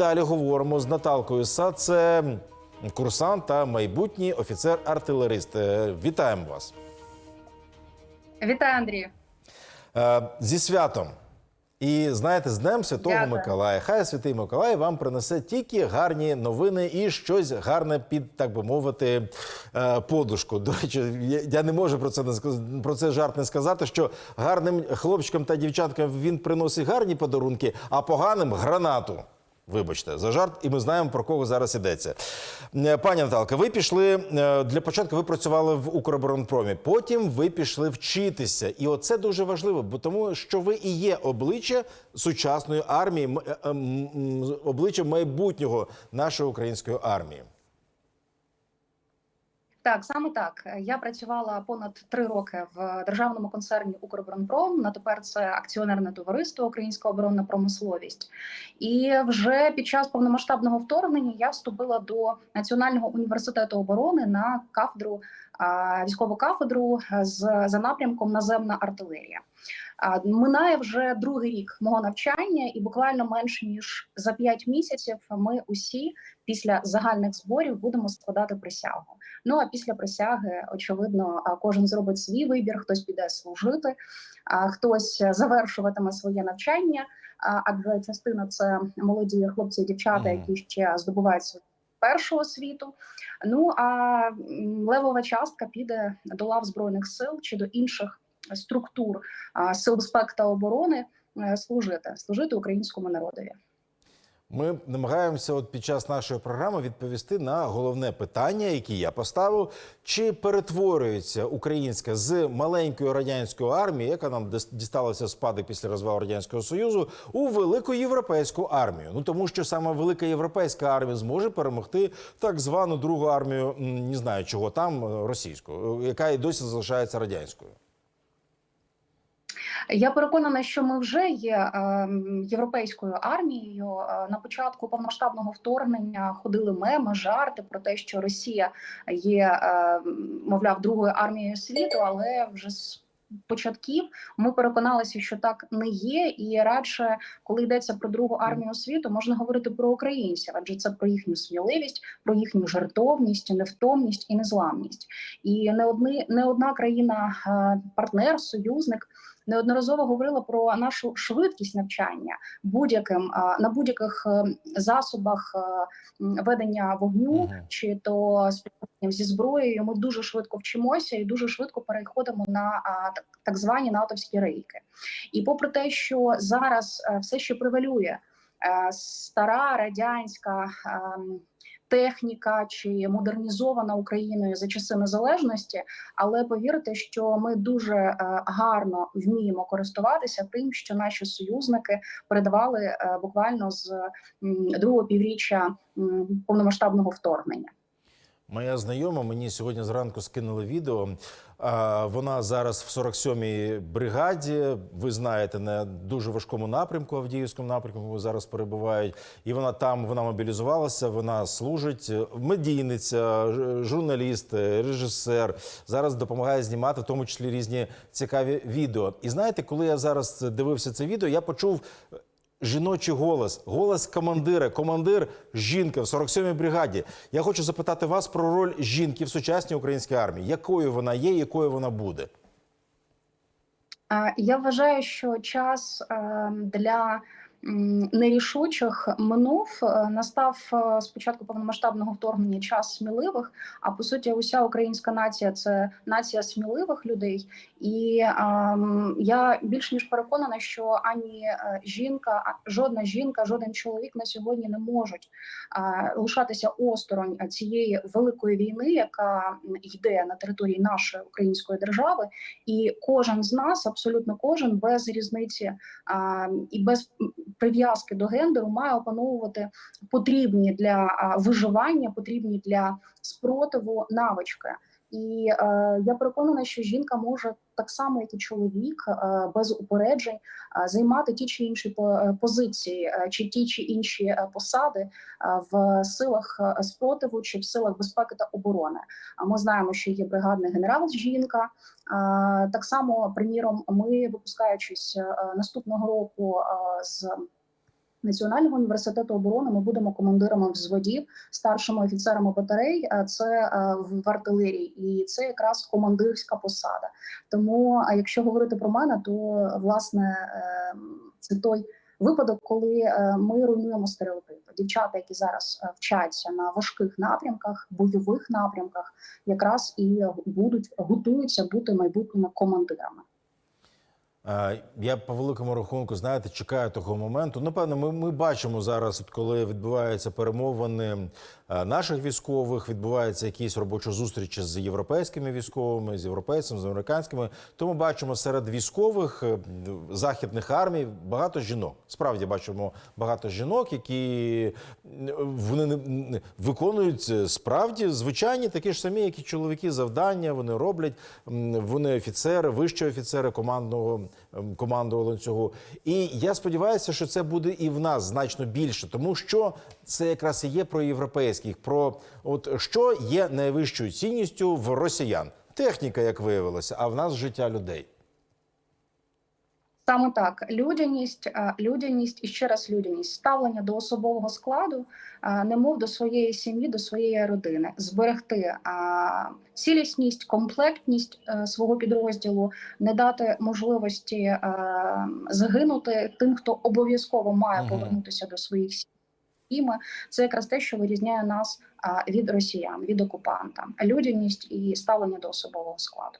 далі говоримо з Наталкою Сад. Це курсант та майбутній офіцер-артилерист. Е, Вітаємо вас Вітаю, Андрію. Е, зі святом. І знаєте, з Днем Святого Дякую. Миколая. Хай Святий Миколай вам принесе тільки гарні новини і щось гарне під, так би мовити, е, подушку. До речі, я- не можу про це не про це жарт не сказати, що гарним хлопчикам та дівчаткам він приносить гарні подарунки, а поганим гранату. Вибачте, за жарт, і ми знаємо про кого зараз йдеться. Е, Пані Наталка, ви пішли е, для початку. Ви працювали в Укроборонпромі. Потім ви пішли вчитися, і оце дуже важливо, бо тому що ви і є обличчя сучасної армії, е, м- м, обличчя майбутнього нашої української армії. Так, саме так. Я працювала понад три роки в державному концерні Укроборонпром. На тепер це акціонерне товариство Українська оборонна промисловість. І вже під час повномасштабного вторгнення я вступила до Національного університету оборони на кафедру військову кафедру з за напрямком наземна артилерія. Минає вже другий рік мого навчання, і буквально менш ніж за п'ять місяців ми усі після загальних зборів будемо складати присягу. Ну а після присяги, очевидно, кожен зробить свій вибір, хтось піде служити, хтось завершуватиме своє навчання. Адже частина це молоді хлопці і дівчата, які ще здобувають свою першу освіту. Ну а левова частка піде до лав збройних сил чи до інших структур сил безпеки та оборони е, служити, служити українському народові. Ми намагаємося от під час нашої програми відповісти на головне питання, яке я поставив: чи перетворюється українська з маленької радянської армії, яка нам дісталася в спадок після розвалу радянського союзу, у велику європейську армію? Ну тому що саме велика європейська армія зможе перемогти так звану другу армію, не знаю чого там е, російську, е, яка і досі залишається радянською. Я переконана, що ми вже є е, європейською армією. Е, На початку повномасштабного вторгнення ходили меми, жарти про те, що Росія є, е, мовляв, другою армією світу, але вже з початків ми переконалися, що так не є, і радше, коли йдеться про другу армію світу, можна говорити про українців, адже це про їхню сміливість, про їхню жертовність, невтомність і незламність. І не одни не одна країна, е, партнер, союзник неодноразово говорила про нашу швидкість навчання будь-яким на будь-яких е, засобах е, ведення вогню чи то спілкуванням зі зброєю. Ми дуже швидко вчимося і дуже швидко переходимо на так, звані натовські рейки. І попри те, що зараз е, все ще превалює стара радянська. Техніка чи модернізована Україною за часи незалежності, але повірте, що ми дуже е, гарно вміємо користуватися тим, що наші союзники передавали е, буквально з другого півріччя повномасштабного вторгнення. Моя знайома мені сьогодні зранку скинули відео. Вона зараз в 47-й бригаді. Ви знаєте, на дуже важкому напрямку, Авдіївському напрямку зараз перебувають. І вона там вона мобілізувалася. Вона служить медійниця, журналіст, режисер. Зараз допомагає знімати, в тому числі різні цікаві відео. І знаєте, коли я зараз дивився це відео, я почув жіночий голос, голос командира, командир жінка в 47-й бригаді. Я хочу запитати вас про роль жінки в сучасній українській армії. Якою вона є, якою вона буде? Я вважаю, що час е, для нерішучих минув. Е, Настав е, з початку повномасштабного вторгнення час сміливих. А по суті, уся українська нація це нація сміливих людей. І ем, я більш ніж переконана, що ані е, жінка, жодна жінка, жоден чоловік на сьогодні не можуть е, лишатися осторонь е, цієї великої війни, яка йде на території нашої української держави. І кожен з нас, абсолютно кожен, без різниці а, і без прив'язки до гендеру, має опановувати потрібні для виживання, потрібні для спротиву навички. І е, я переконана, що жінка може так само, як і чоловік, е, без упереджень е, займати ті чи інші е, позиції, чи ті чи інші посади в силах спротиву чи в силах безпеки та оборони. А ми знаємо, що є бригадний генерал жінка. Так само, приміром, ми випускаючись наступного року з Національного університету оборони ми будемо командирами взводів, старшими офіцерами батарей. е, Це е, в артилерії, і це якраз командирська посада. Тому, а якщо говорити про мене, то власне е, це той випадок, коли е, ми руйнуємо стереотипи. Дівчата, які зараз е, вчаться на важких напрямках, бойових напрямках, якраз і будуть готуються бути майбутніми командирами. Е, Я по великому рахунку, знаєте, чекаю того моменту. Напевно, ми, ми бачимо зараз, коли відбуваються перемовини е, наших військових, відбуваються якісь робочі зустрічі з європейськими військовими, з європейцями, з американськими. То ми бачимо серед військових е, західних армій багато жінок. Справді бачимо багато жінок, які вони не- виконують справді звичайні такі ж самі, як і чоловіки, завдання. Вони роблять. Вони офіцери, вищі офіцери командного ем, цього. ланцюгу. І я сподіваюся, що це буде і в нас значно більше, тому що це якраз і є про європейських, про от що є найвищою цінністю в росіян. Техніка, як виявилося, а в нас життя людей. Саме так, людяність, е, людяність і ще раз людяність, ставлення до особового складу, е, немов до своєї сім'ї, до своєї родини, зберегти е, цілісність, комплектність свого підрозділу, не дати можливості загинути тим, хто обов'язково має повернутися до своїх сімей. Це якраз те, що вирізняє нас від росіян, від окупанта, людяність і ставлення до особового складу.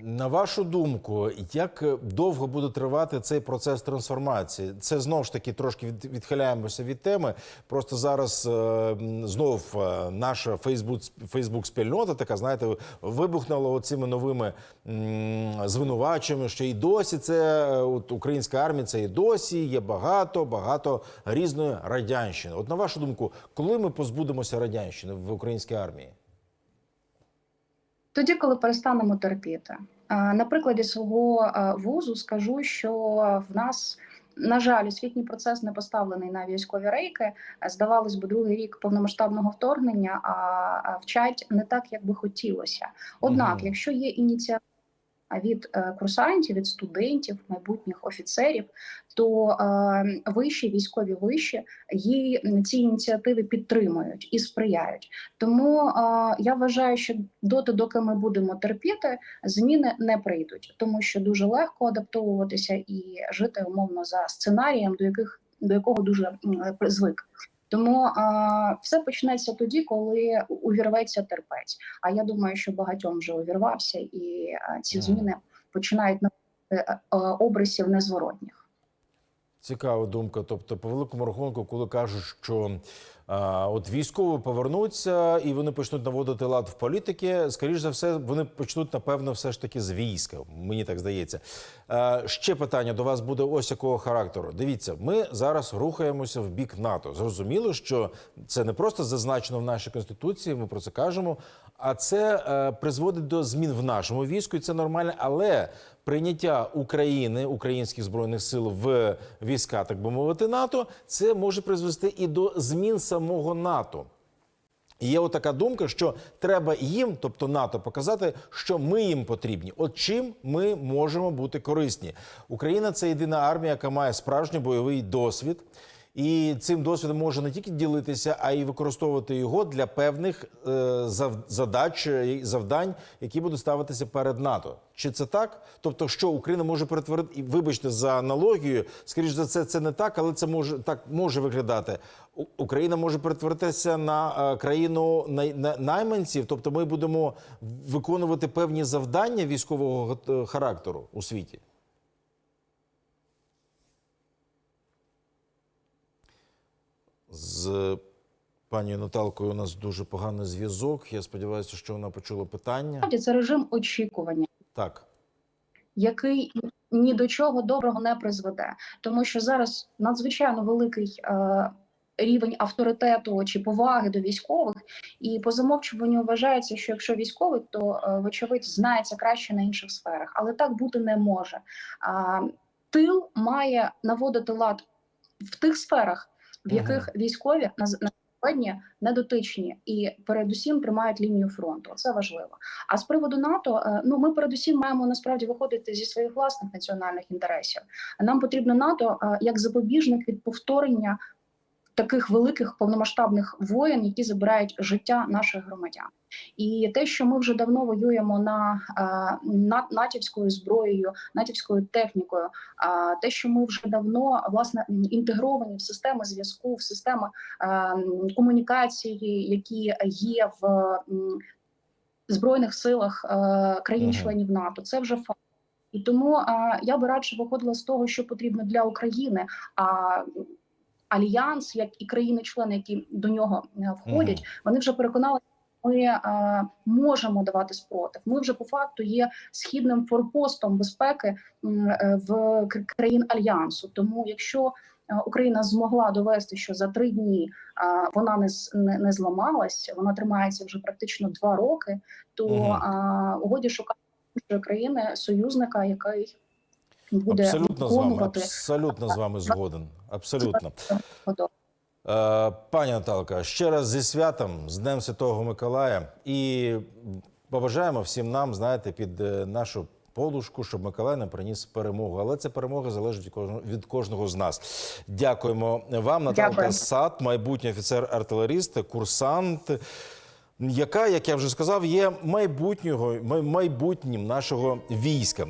На вашу думку, як довго буде тривати цей процес трансформації? Це знов ж таки трошки відхиляємося від теми. Просто зараз е, знов е, наша Фейсбук Фейсбук спільнота така, знаєте, вибухнула оцими новими звинуваченнями, що і досі це е, от, українська армія, це і досі є багато, багато різної радянщини. От на вашу думку, коли ми позбудемося радянщини в українській армії? Тоді, коли перестанемо терпіти. Е, На прикладі свого е, вузу скажу, що в нас, на жаль, освітній процес не поставлений на військові рейки. Здавалось би, другий рік повномасштабного вторгнення, а вчать не так, як би хотілося. Однак, угу. якщо є ініціатива від е, курсантів, від студентів, майбутніх офіцерів, то е, вищі військові виші її ці ініціативи підтримують і сприяють. Тому е, я вважаю, що доти, доки ми будемо терпіти, зміни не прийдуть, тому що дуже легко адаптовуватися і жити умовно за сценарієм, до яких до якого дуже звик. Тому а, все почнеться тоді, коли увірветься терпець. А я думаю, що багатьом вже увірвався, і а, ці зміни починають на е, обрисів незворотніх. Цікава думка. Тобто, по великому рахунку, коли кажуть, що а, от військові повернуться і вони почнуть наводити лад в політики, скоріш за все, вони почнуть напевно все ж таки з війська. Мені так здається. А, ще питання до вас буде ось якого характеру. Дивіться, ми зараз рухаємося в бік НАТО. Зрозуміло, що це не просто зазначено в нашій конституції. Ми про це кажемо. А це е, призводить до змін в нашому війську, і це нормально. Але прийняття України, українських збройних сил в війська, так би мовити, НАТО, це може призвести і до змін самого НАТО. І Є отака думка, що треба їм, тобто НАТО, показати, що ми їм потрібні. От чим ми можемо бути корисні. Україна це єдина армія, яка має справжній бойовий досвід. І цим досвідом може не тільки ділитися, а й використовувати його для певних е, задач е, завдань, які будуть ставитися перед НАТО. Чи це так? Тобто, що Україна може перетворити, і вибачте за аналогію, скоріш за це, це не так, але це може так може виглядати. Україна може перетворитися на е, країну най, найманців, тобто ми будемо виконувати певні завдання військового характеру у світі. З пані Наталкою у нас дуже поганий зв'язок. Я сподіваюся, що вона почула питання. Це режим очікування. Так. який ні до чого доброго не призведе, тому що зараз надзвичайно великий е, рівень авторитету чи поваги до військових, і по замовчуванню вважається, що якщо військовий, то е, вочевидь знається краще на інших сферах, але так бути не може. А, тил має наводити лад в тих сферах, в яких військові на сьогодні недотичні і передусім тримають лінію фронту. Це важливо. А з приводу НАТО, е, ну ми передусім маємо насправді виходити зі своїх власних національних інтересів. Нам потрібно НАТО е, як запобіжник від повторення таких великих повномасштабних воєн, які забирають життя наших громадян. І те, що ми вже давно воюємо на, е, на натівською зброєю, натівською технікою, а те, що ми вже давно власне інтегровані в системи зв'язку, в системи е, комунікації, які є в збройних силах е, країн-членів НАТО, це вже факт. І тому е, я би радше виходила з того, що потрібно для України. А альянс, як і країни-члени, які до нього е, входять, вони вже переконали. Ми е, можемо давати спротив. Ми вже по факту є східним форпостом безпеки е, в країн альянсу. Тому, якщо Україна змогла довести, що за три дні е, вона не, не, не зламалась, вона тримається вже практично два роки, то Мгм. е, угоді шукати країни союзника, який буде Абсолютно з вами, абсолютно з вами згоден. Абсолютно. Е, Пані Наталка, ще раз зі святом, з Днем Святого Миколая. І побажаємо всім нам, знаєте, під е, нашу подушку, щоб Миколай нам приніс перемогу. Але ця перемога залежить від кожного, з нас. Дякуємо вам, Наталка Дякую. Сад, майбутній офіцер-артилеріст, курсант. Яка, як я вже сказав, є майбутнього майбутнім нашого війська.